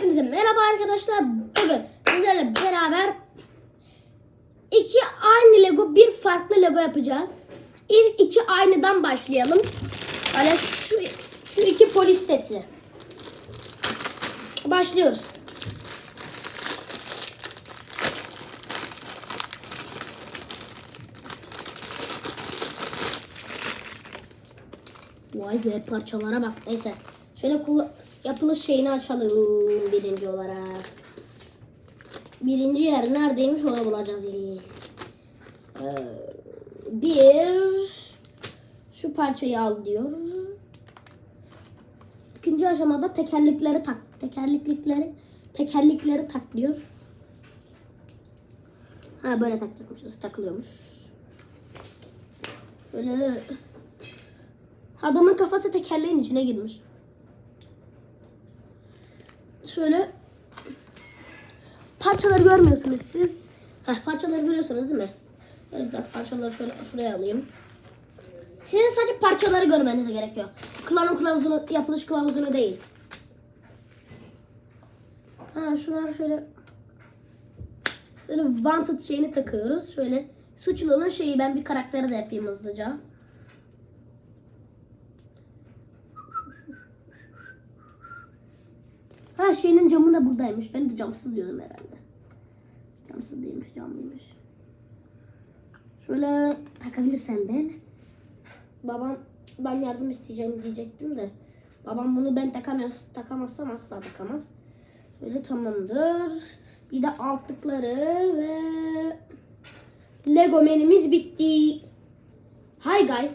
Hepinize merhaba arkadaşlar. Bugün sizlerle beraber iki aynı Lego, bir farklı Lego yapacağız. İlk iki aynıdan başlayalım. Böyle şu, şu iki polis seti. Başlıyoruz. Vay be parçalara bak. Neyse. Şöyle kullan- yapılış şeyini açalım birinci olarak. Birinci yer neredeymiş onu bulacağız. Ee, bir şu parçayı al diyor. İkinci aşamada tekerlekleri tak. Tekerleklikleri tekerlekleri tak diyor. Ha böyle takacakmışız. Takılıyormuş. Böyle Adamın kafası tekerleğin içine girmiş. Şöyle parçaları görmüyorsunuz siz. Heh, parçaları görüyorsunuz değil mi? Böyle biraz parçaları şöyle şuraya alayım. Sizin sadece parçaları görmeniz gerekiyor. Kullanım kılavuzunu, yapılış kılavuzunu değil. Ha şuna şöyle böyle wanted şeyini takıyoruz. Şöyle suçlunun şeyi ben bir karakteri de yapayım hızlıca. Şeyinin camı da buradaymış. Ben de camsız diyordum herhalde. Camsız değilmiş, camlıymış. Şöyle takabilirsen ben. Babam ben yardım isteyeceğim diyecektim de. Babam bunu ben takamıyoruz, takamazsam asla takamaz. Şöyle tamamdır. Bir de altlıkları ve Lego menümüz bitti. Hi guys.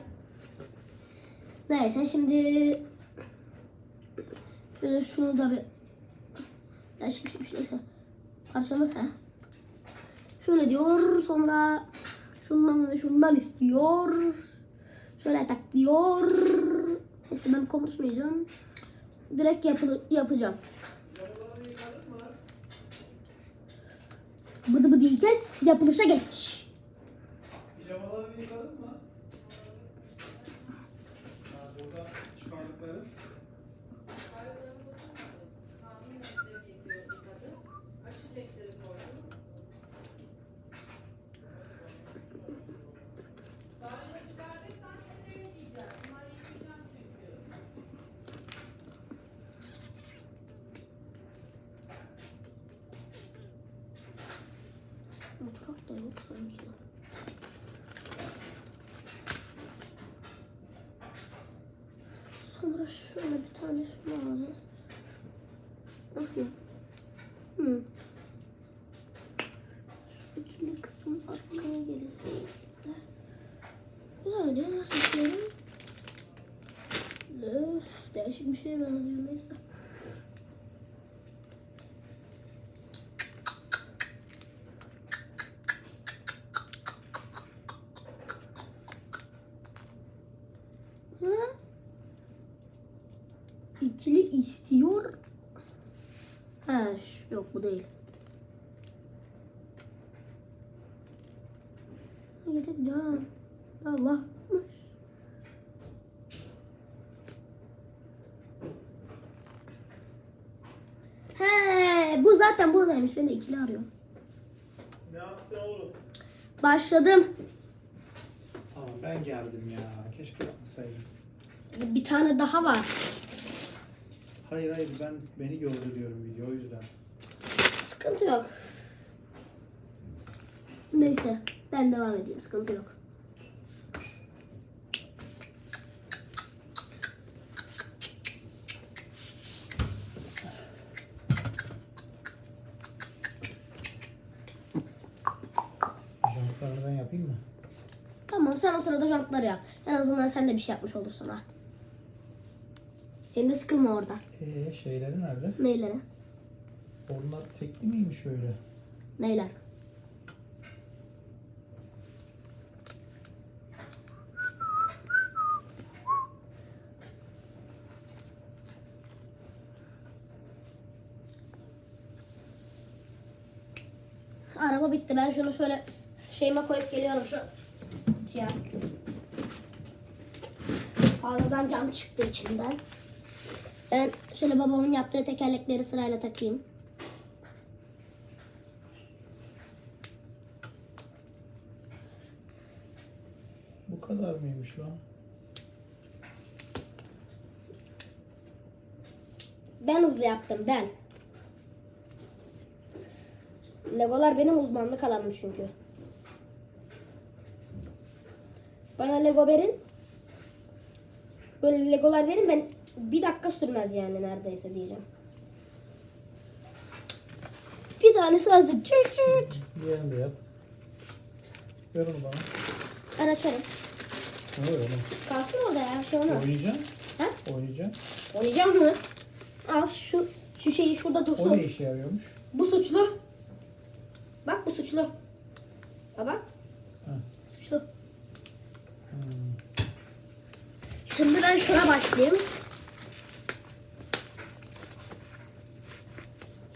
Neyse şimdi şöyle şunu da bir Bir şey neyse. Parçamız ha. Şöyle diyor. Sonra şundan ve şundan istiyor. Şöyle tak diyor. Neyse ben konuşmayacağım. Direkt yapı yapacağım. Bıdı bıdı kes. Yapılışa geç. Pijamalarını yıkadın mı? Burada çıkardıkları. Mutfak da yok sanki. Sonra şöyle bir tane şunu alacağız. Nasıl? Hı. Şu ikili kısım arkaya gelecek. Böyle nasıl yapıyorum? Öf, değişik bir şeye benziyor neyse. Hı? İkili istiyor. Ha, şu- yok bu değil. Yedek. Allah'mış. He, bu zaten buradaymış. Ben de ikili arıyorum. Ne yaptın oğlum? Başladım. Tamam ben geldim ya. Keşke yapmasaydım. Bir tane daha var. Hayır hayır ben beni gördü diyorum video o yüzden. Sıkıntı yok. Neyse ben devam edeyim sıkıntı yok. Jantlarını ben yapayım mı? Tamam sen o sırada jantları yap. En azından sen de bir şey yapmış olursun ha. Senin de sıkılma orada. Ee şeyleri nerede? Neylere? Onlar tekli miymiş öyle? Neyler? Araba bitti. Ben şunu şöyle şeyime koyup geliyorum şu kutuya. Fazladan cam çıktı içinden. Ben şöyle babamın yaptığı tekerlekleri sırayla takayım. Bu kadar mıymış lan? Ben hızlı yaptım ben. Legolar benim uzmanlık alanım çünkü. Bana Lego verin. Böyle Legolar verin ben bir dakika sürmez yani neredeyse diyeceğim. Bir tanesi hazır. Çık çık. Diğerini de yap. Ver onu bana. Ben açarım. Ne öyle? Kalsın orada ya. Şey olmaz. Oynayacağım. Ha? Oynayacağım. Oynayacağım mı? Al şu şu şeyi şurada dursun. O ne işe yarıyormuş? Bu suçlu. Bak bu suçlu. Ha bak. Ha. Suçlu. Hmm. Şimdi ben şuna başlayayım.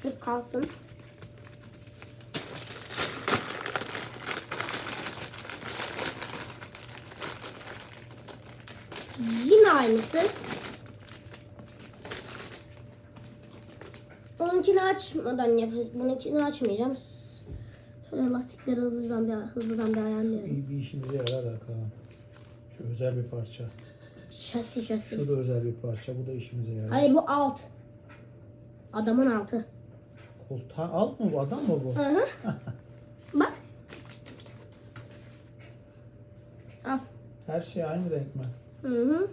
Şu kalsın. Yine aynısı. Onunkini açmadan yap. Bununkini açmayacağım. Şöyle lastikleri hızlıdan bir hızlıdan bir ayarlıyorum. Bir, bir işimize yarar da Kaan. Şu özel bir parça. Şasi şasi. Şu da özel bir parça. Bu da işimize yarar. Hayır bu alt. Adamın altı. Koltuğa alt mı bu? Adam mı bu? Hı hı. Bak. Al. Her şey aynı renk mi? Hı hı.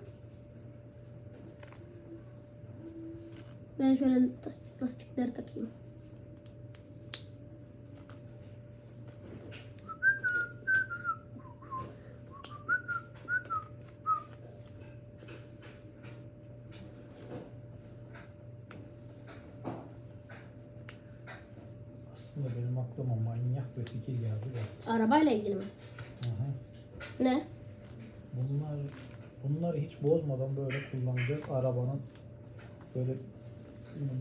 Ben şöyle lastik- lastikleri takayım. Arabayla ilgili mi? Aha. Ne? Bunlar bunları hiç bozmadan böyle kullanacağız. Arabanın böyle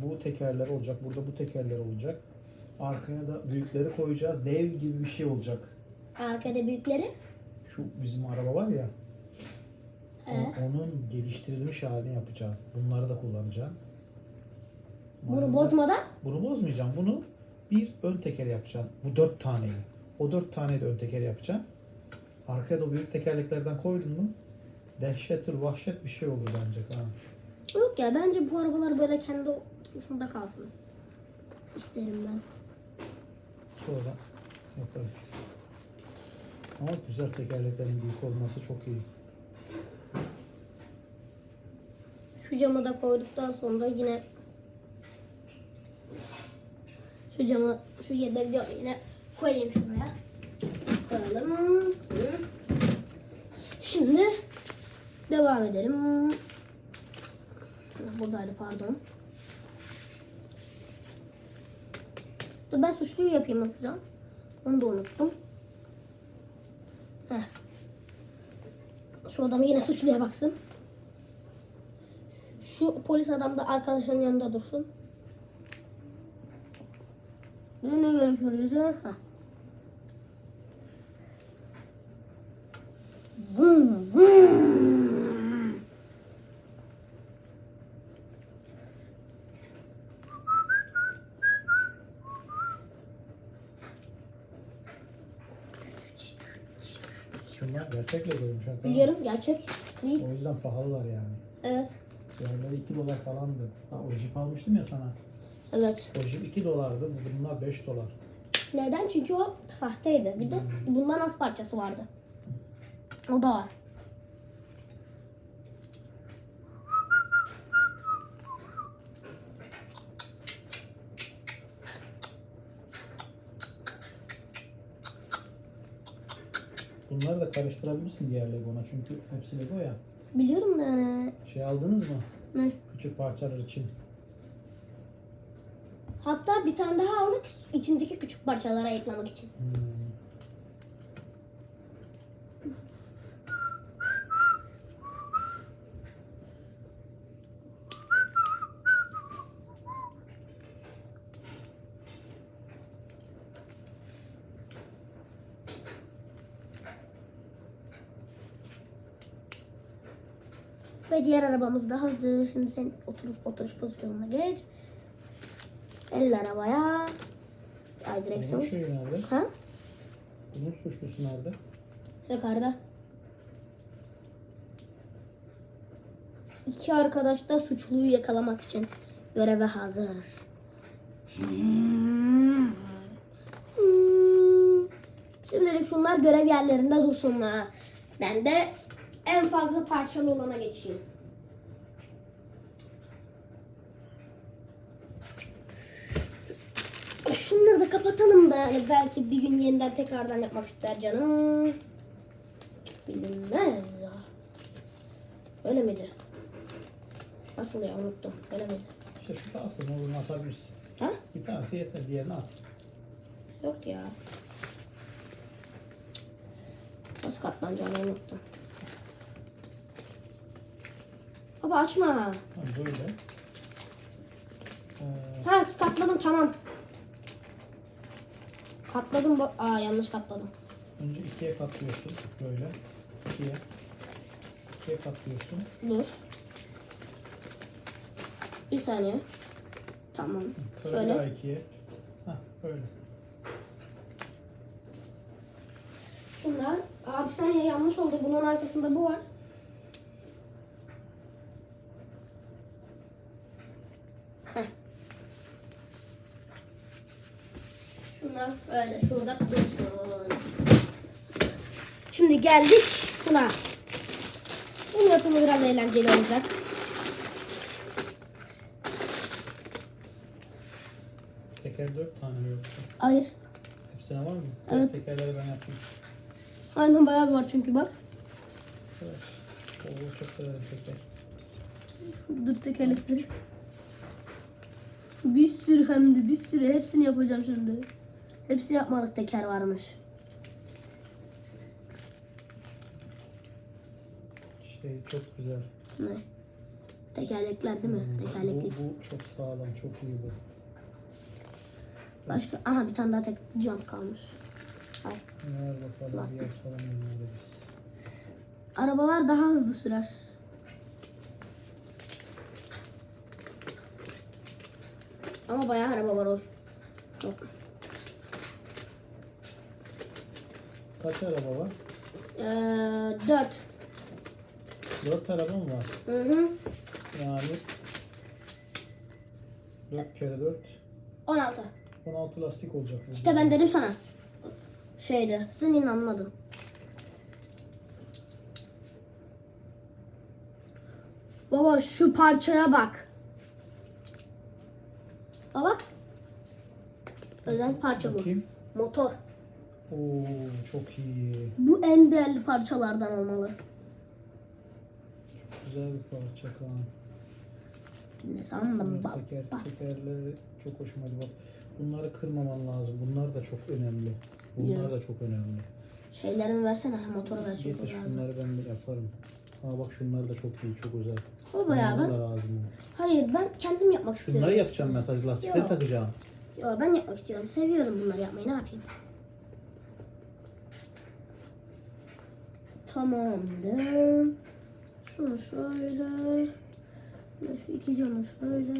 bu tekerler olacak. Burada bu tekerler olacak. Arkaya da büyükleri koyacağız. Dev gibi bir şey olacak. Arkada büyükleri. Şu bizim araba var ya. He. Onun geliştirilmiş halini yapacağım. Bunları da kullanacağım. Bunu Bunları- bozmadan Bunu bozmayacağım. Bunu bir ön teker yapacağım. Bu dört taneyi. O dört taneyi de ön teker yapacağım. Arkaya da o büyük tekerleklerden koydun mu dehşettir vahşet bir şey olur bence. Ha. yok ya bence bu arabalar böyle kendi oturuşunda kalsın. İsterim ben. Sonra yaparız. Ama güzel tekerleklerin büyük olması çok iyi. Şu camı da koyduktan sonra yine şu camı şu yedek camı yine koyayım şuraya. Koyalım. Şimdi devam edelim. Buradaydı pardon. Dur ben suçluyu yapayım hızlıca. Onu da unuttum. Heh. Şu adam yine suçluya baksın. Şu polis adam da arkadaşının yanında dursun. Ne gerekiyoruz ha? Ha. Şunlar gerçekle koymuş. ha. Biliyorum gerçek değil. O yüzden pahalılar yani. Evet. Diğerleri 2 dolar falandı. Ha, o jip almıştım ya sana. Evet. O jip 2 dolardı. Bunlar 5 dolar. Neden? Çünkü o sahteydi. Bir de bundan az parçası vardı. O da var. Bunları da karıştırabilirsin diğer Lego'na çünkü hepsi Lego ya. Biliyorum da? Şey aldınız mı? ne? Küçük parçalar için. Hatta bir tane daha aldık içindeki küçük parçalara eklemek için. Hmm. Diğer arabamız da hazır. Şimdi sen oturup oturuş pozisyonuna geç. El arabaya. Ay direksiyon. Bunun şeyi nerede? Ha? Bunun suçlusu nerede? Yukarıda. İki arkadaş da suçluyu yakalamak için göreve hazır. Hmm. Şimdilik şunlar görev yerlerinde dursunlar. Ben de en fazla parçalı olana geçeyim. Şunları da kapatalım da yani belki bir gün yeniden tekrardan yapmak ister canım. Bilinmez. Öyle miydi? Nasıl ya unuttum. Öyle miydi? İşte şu kalsın onu atabilirsin. Ha? Bir tanesi yeter diğerini at. Yok ya. Nasıl katlanacağını unuttum. Baba açma. Ha, böyle. Ee, Ha katladım tamam. Katladım. Aa yanlış katladım. önce ikiye katlıyorsun. Böyle. İkiye. İkiye katlıyorsun. Dur. Bir saniye. Tamam. Sonra bir daha Şöyle. ikiye. Hah böyle. Şunlar. Aa bir saniye yanlış oldu. Bunun arkasında bu var. Şunlar böyle şurada dursun. Şimdi geldik şuna. Bunun yapımı biraz eğlenceli olacak. Teker dört tane mi yoksa? Hayır. Hepsine var mı? Evet. Tekerleri ben yaptım. Aynen bayağı bir var çünkü bak. Evet. Oo, çok severim teker. Dur tekerlekleri. Bir sürü hem de bir sürü. Hepsini yapacağım şimdi. Hepsini yapmalık teker varmış. Şey çok güzel. Ne? Tekerlekler değil mi? Hmm, Tekerlekli. Bu, bu çok sağlam, çok iyi bu. Başka aha bir tane daha tek jant kalmış. Ay. Ver bakalım Lastik. diğer falan. Arabalar daha hızlı sürer. Ama bayağı araba var o. Yok. Kaç araba var? Ee, 4. Dört araba mı var? Hı hı. Yani 4 kere 4 16. 16 lastik olacak. İşte ben dedim sana. Şeydi. Sen inanmadın. Baba şu parçaya bak. Aa bak. Özel parça bu. Bakayım. Motor. Oo çok iyi. Bu en değerli parçalardan olmalı. Güzel bir parça Kaan. Ne sandım bak. Teker, tekerleri çok hoşuma gidiyor. Bak, Bunları kırmaman lazım. Bunlar da çok önemli. Bunlar Biliyorum. da çok önemli. Şeylerini versene. Motoru ver çünkü Getir lazım. şunları ben de yaparım. Aa bak şunlar da çok iyi, çok özel. Baba ya Bunlar ben. da lazım. Hayır ben kendim yapmak istiyorum. Şunları yapacağım sadece lastikleri Yok. takacağım. Yo ben yapmak istiyorum. Seviyorum bunları yapmayı. Ne yapayım? Tamamdır. Şunu şöyle. Şu iki camı şöyle.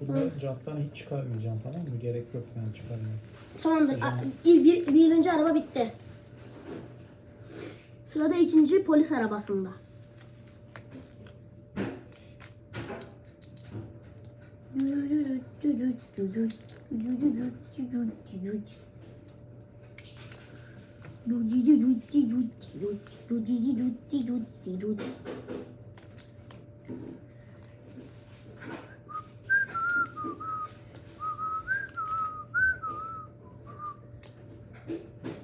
Bunları janttan hiç çıkarmayacağım tamam mı? Gerek yok yani çıkarmaya. Tamamdır. A- Bir, bir, birinci araba bitti. Sırada ikinci polis arabasında.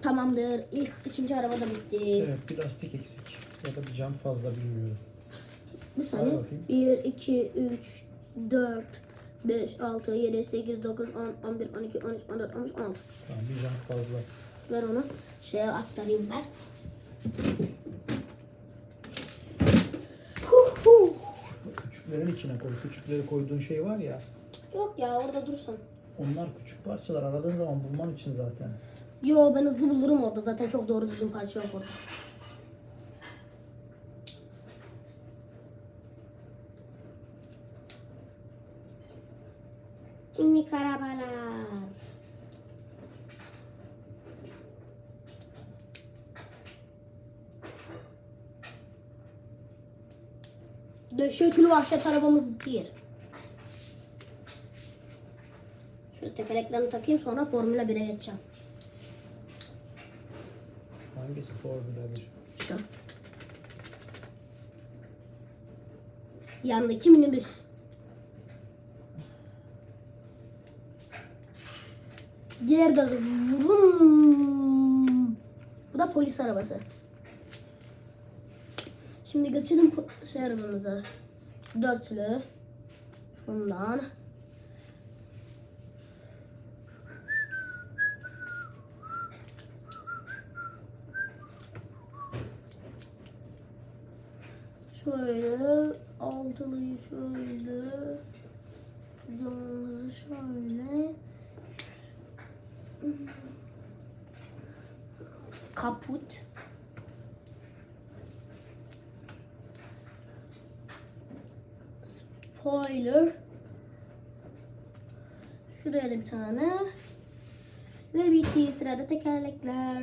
Tamamdır. İlk ikinci araba da bitti. Evet bir lastik eksik. Ya da bir jant fazla bilmiyorum. Bir saniye. Hadi bakayım. 1, 2, 3, 4, 5, 6, 7, 8, 9, 10, 11, 12, 13, 14, 15, 16. Tamam bir jant fazla. Ver onu. Şeye aktarayım ben. Huh, huh. Küçüklerin içine koy. Küçükleri koyduğun şey var ya. Yok ya orada dursun. Onlar küçük parçalar. Aradığın zaman bulman için zaten. Yo ben hızlı bulurum orada. Zaten çok doğru düzgün parça yok orada. Şimdi karabar Dehşetli vahşet arabamız bir. Şöyle tekerleklerini takayım sonra Formula 1'e geçeceğim. Hangisi Formula 1? Şu. Yandaki minibüs. Diğer gazı. Vrum. Bu da polis arabası. Şimdi geçelim şey. Dörtlü. Şundan. Şöyle altılıyı şöyle camımızı şöyle kaput spoiler şuraya da bir tane ve bittiği sırada tekerlekler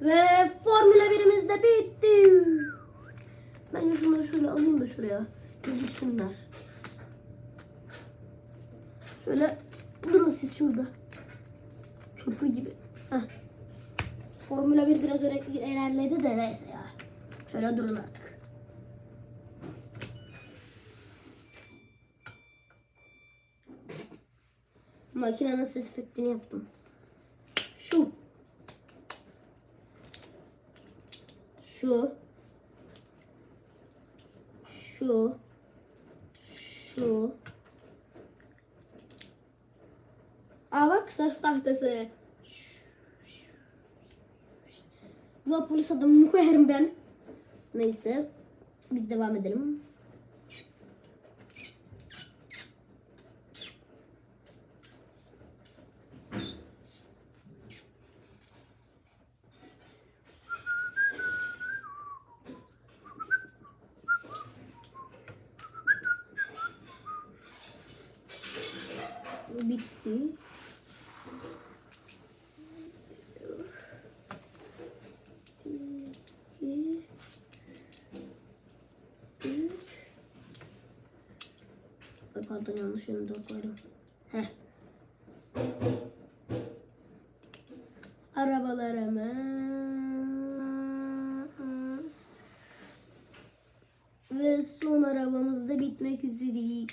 Ve Formula 1'imiz de bitti. Ben şunları şöyle alayım da şuraya. Gözüksünler. Şöyle durun siz şurada. Köprü gibi. Heh. Formula 1 biraz ilerledi de neyse ya. Şöyle durun artık. Makinenin ses efektini yaptım. Şu. Şu. Şu. Şu. Aa bak sörf tahtası. Bu polis adamını koyarım ben. Neyse. Biz devam edelim. Bu bitti. İki, üç. Ay pardon yanlış yönde koydum. Heh. Arabalarımız. Ve son arabamız da bitmek üzere.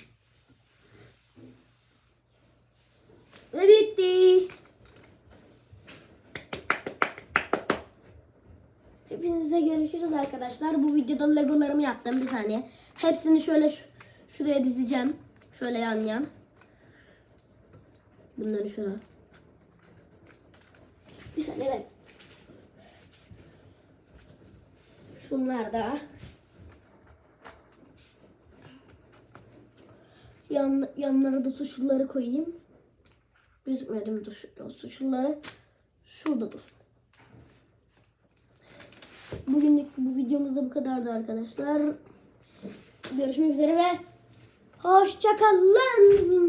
Ve bitti. Hepinize görüşürüz arkadaşlar. Bu videoda legolarımı yaptım. Bir saniye. Hepsini şöyle şu- şuraya dizeceğim. Şöyle yan yan. Bunları şuraya. Bir saniye ben. Şunlar da. Yan, yanlara da tuşları koyayım. Gözükmedi mi tuş, tuşları? Şurada dursun. Bugünlük bu videomuz da bu kadardı arkadaşlar. Görüşmek üzere ve Hoşçakalın.